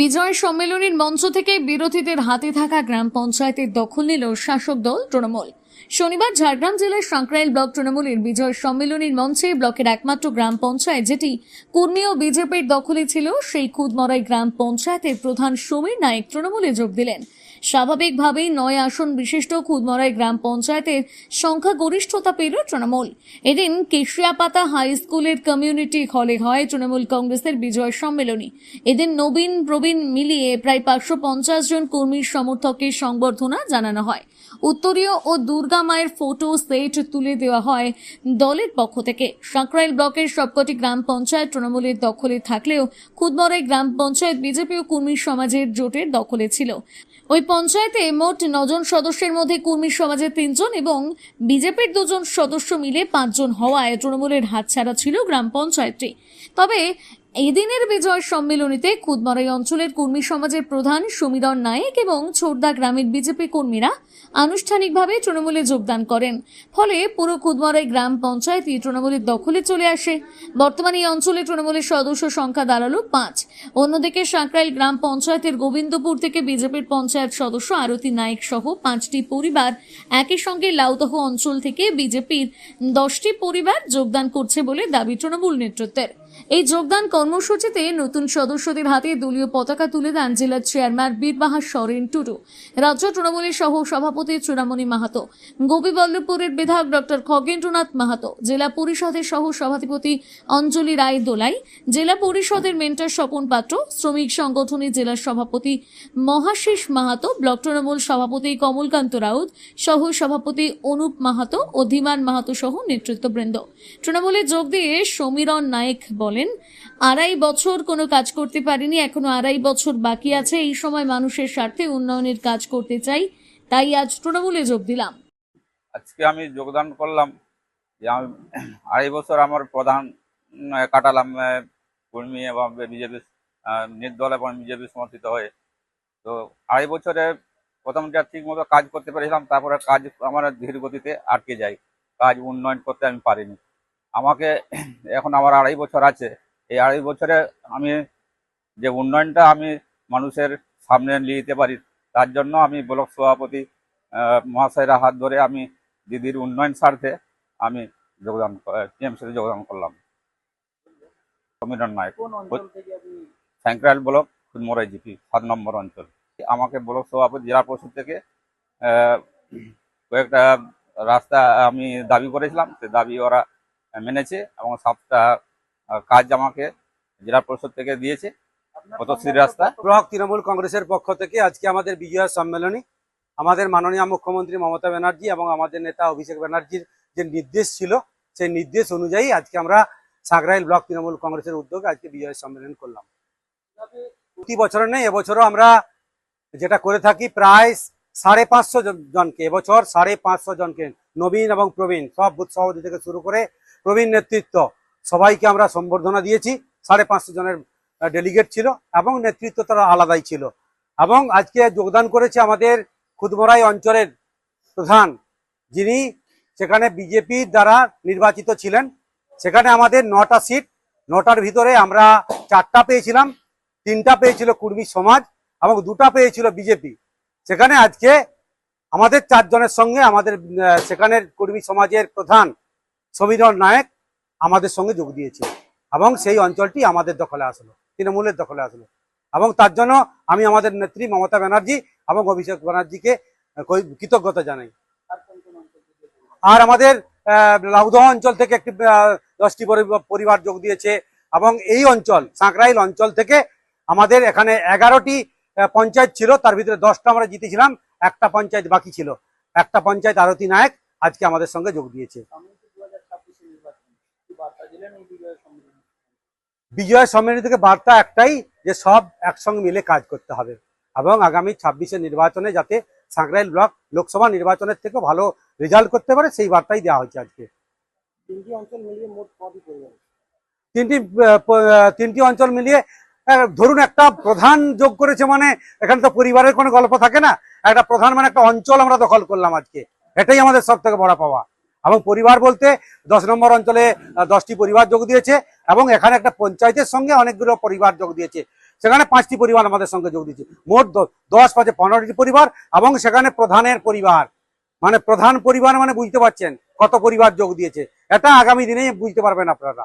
বিজয় সম্মেলনের মঞ্চ থেকে বিরোধীদের হাতে থাকা গ্রাম পঞ্চায়েতের দখল নিল শাসক দল তৃণমূল। শনিবার ঝাড়গ্রাম জেলার সাঁকরাইল ব্লক তৃণমূলের বিজয় সম্মেলনের মঞ্চে ব্লকের একমাত্র গ্রাম পঞ্চায়েত যেটি কর্মী ও বিজেপির দখলে ছিল, সেই খুদমরাই গ্রাম পঞ্চায়েতের প্রধান সমীর নায়েক তৃণমূলে যোগ দিলেন। স্বাভাবিকভাবেই নয় আসন বিশিষ্ট খুদমরাই গ্রাম পঞ্চায়েতের সংখ্যাগরিষ্ঠতা পেল তৃণমূল। এদিন কেশিয়াপাতা হাই স্কুলের কমিউনিটি হলে হয় তৃণমূল কংগ্রেসের বিজয় সম্মেলনী। এদিন নবীন, প্রবীণ মিলিয়ে প্রায় পাঁচশো পঞ্চাশ জন কর্মীর সমর্থকের সংবর্ধনা জানানো হয়। উত্তরীয় ও দুর্গা মায়ের ফটো সেট তুলে দেওয়া হয়। দলের পক্ষ থেকে সাঁকরাইল ব্লকের সবকটি গ্রাম পঞ্চায়েত তৃণমূলের দখলে থাকলেও খুদমরাই গ্রাম পঞ্চায়েত বিজেপি ও কর্মী সমাজের জোটের দখলে ছিল। ওই পঞ্চায়েতে মোট নজন সদস্যের মধ্যে কর্মী সমাজের তিনজন এবং বিজেপির দুজন সদস্য মিলে পাঁচজন হওয়ায় তৃণমূলের হাতছাড়া ছিল গ্রাম পঞ্চায়েতটি। তবে এদিনের বিজয় সম্মেলনীতে খুদমারাই অঞ্চলের কর্মী সমাজের প্রধান সমীরণ নায়েক এবং ছোটদা গ্রামের বিজেপি কর্মীরা আনুষ্ঠানিকভাবে তৃণমূলে যোগদান করেন। ফলে পুরো খুদমারাই গ্রাম পঞ্চায়েতই তৃণমূলের দখলে চলে আসে। বর্তমানে এই অঞ্চলে তৃণমূলের সদস্য সংখ্যা দাঁড়াল পাঁচ। অন্যদিকে সাঁকরাইল গ্রাম পঞ্চায়েতের গোবিন্দপুর থেকে বিজেপির পঞ্চায়েত সদস্য আরতি নায়েক সহ পাঁচটি পরিবার একই সঙ্গে লাউদহ অঞ্চল থেকে বিজেপির দশটি পরিবার যোগদান করছে বলে দাবি তৃণমূল নেতৃত্বের। এই যোগদান কর্মসূচিতে নতুন সদস্যদের হাতে দলীয় পতাকা তুলে দেন জেলার চেয়ারম্যান বীরবাহার সরেন টুডু। রাজ্য তৃণমূলের সহ সভাপতি চূড়ামণি মাহাতো, গোপীবল্লভপুরের বিধায়ক ডক্টর খগেন্দ্রনাথ মাহাতো, জেলা পরিষদের সহ সভাধিপতি অঞ্জলি রায় দোলাই, জেলা পরিষদের মেন্টর স্বপন পাত্র, শ্রমিক সংগঠনের জেলার সভাপতি মহাশিস মাহাতো, ব্লক তৃণমূল সভাপতি কমলকান্ত রাউত, সহ সভাপতি অনুপ মাহাতো ও ধীমান মাহাতো সহ নেতৃত্ববৃন্দ। তৃণমূলে যোগ দিয়ে সমীরণ নায়েক বলেন, আড়াই বছর কোনো কাজ করতে পারিনি, এখনও আড়াই বছর বাকি আছে, এই সময় মানুষের স্বার্থে উন্নয়নের কাজ করতে চাই, তাই আজ তৃণমূলে যোগ দিলাম। আজকে আমি যোগদান করলাম যে আমি আড়াই বছর আমার প্রধান কাটালাম কর্মী এবং বিজেপি নির্দল এবং বিজেপি সমর্থিত হয়ে। তো আড়াই বছরে প্রথমটা ঠিক মতো কাজ করতে পেরেছিলাম, তারপরে কাজ আমার ধীর গতিতে আটকে যায়। কাজ উন্নয়ন করতে আমি পারিনি। আমাকে এখন আমার আড়াই বছর আছে। এই আড়াই বছরে আমি যে উন্নয়নটা আমি মানুষের সামনে নিয়ে যেতে পারি তার জন্য আমি ব্লক সভাপতি মহাশয়রা হাত ধরে আমি দিদির উন্নয়ন স্বার্থে আমি যোগদান টিএমসিতে যোগদান করলাম। সমীরণ নায়ক। স্যাংক্রাইল ব্লক খুদমরাই জিপি সাত নম্বর অঞ্চল। আমাকে ব্লক সভাপতি জেলা পরিষদ থেকে কয়েকটা রাস্তা আমি দাবি করেছিলাম। সে দাবি ওরা মেনেছে এবং সাতটা কাজ আমাকে জেলা পরিষদ থেকে দিয়েছে আপনার পথশ্রী রাস্তা। ব্লক তৃণমূল কংগ্রেসের পক্ষ থেকে আজকে আমাদের বিজয় সম্মেলনী, আমাদের মাননীয় মুখ্যমন্ত্রী মমতা ব্যানার্জি এবং আমাদের নেতা অভিষেক ব্যানার্জির যে নির্দেশ ছিল, সেই নির্দেশ অনুযায়ী আজকে আমরা সাগরাইল ব্লক তৃণমূল কংগ্রেসের উদ্যোগে আজকে বিজয় সম্মেলন করলাম। প্রতি বছর নেই, এবছরও আমরা যেটা করে থাকি প্রায় সাড়ে পাঁচশো জন- জনকে, এবছর সাড়ে পাঁচশো জনকে, নবীন এবং প্রবীণ, সব বুথ সভাপতি থেকে শুরু করে প্রবীণ নেতৃত্ব। সবাইকে আমরা সম্বর্ধনা দিয়েছি। সাড়ে পাঁচশো জনের ডেলিগেট ছিল এবং নেতৃত্ব তারা আলাদাই ছিল। এবং আজকে যোগদান করেছে আমাদের খুদমরাই অঞ্চলের প্রধান, যিনি সেখানে বিজেপির দ্বারা নির্বাচিত ছিলেন। সেখানে আমাদের নটা সিট, নটার ভিতরে আমরা চারটা পেয়েছিলাম, তিনটা পেয়েছিল কুর্মী সমাজ এবং দুটা পেয়েছিল বিজেপি সেখানে আজকে আমাদের চারজনের সঙ্গে আমাদের সেখানের কর্মী সমাজের প্রধান সমীরণ নায়ক আমাদের সঙ্গে যোগ দিয়েছে এবং সেই অঞ্চলটি আমাদের দখলে আসলো, তৃণমূলের দখলে আসলো। এবং তার জন্য আমি আমাদের নেত্রী মমতা ব্যানার্জি এবং অভিষেক ব্যানার্জিকে কৃতজ্ঞতা জানাই। আর আমাদের লাউদহ অঞ্চল থেকে একটি দশটি পরিবার যোগ দিয়েছে এবং এই অঞ্চল, সাঁকরাইল অঞ্চল থেকে আমাদের এখানে এগারোটি পঞ্চায়েত ছিল, তার ভিতরে দশটা আমরা জিতেছিলাম, একটা পঞ্চায়েত বাকি ছিল। একটা পঞ্চায়েত আরতি নায়ক আজকে আমাদের সঙ্গে যোগ দিয়েছে সামনে তো দু হাজার ছাব্বিশে নির্বাচন কি বার্তা দিলেন এই বিজয় সম্মেলনে। থেকে বার্তা একটাই যে সব একসঙ্গে মিলে কাজ করতে হবে এবং আগামী ছাব্বিশে নির্বাচনে যাতে সাঁকরাইল ব্লক লোকসভা নির্বাচনের থেকে ভালো রেজাল্ট করতে পারে সেই বার্তাই দেওয়া হচ্ছে আজকে। তিনটি তিনটি অঞ্চল মিলিয়ে ধরুন একটা প্রধান যোগ করেছে মানে এখানে তো পরিবারের কোনো গল্প থাকে না একটা প্রধান মানে একটা অঞ্চল আমরা দখল করলাম আজকে এটাই আমাদের সব থেকে বড় পাওয়া। এবং পরিবার বলতে দশ নম্বর অঞ্চলে দশটি পরিবার যোগ দিয়েছে এবং এখানে একটা পঞ্চায়েতের সঙ্গে অনেকগুলো পরিবার যোগ দিয়েছে। সেখানে পাঁচটি পরিবার আমাদের সঙ্গে যোগ দিয়েছে। মোট দশ পাঁচে পনেরোটি পরিবার এবং সেখানে প্রধানের পরিবার। মানে প্রধান পরিবার মানে বুঝতে পারছেন কত পরিবার যোগ দিয়েছে। এটা আগামী দিনে বুঝতে পারবেন আপনারা।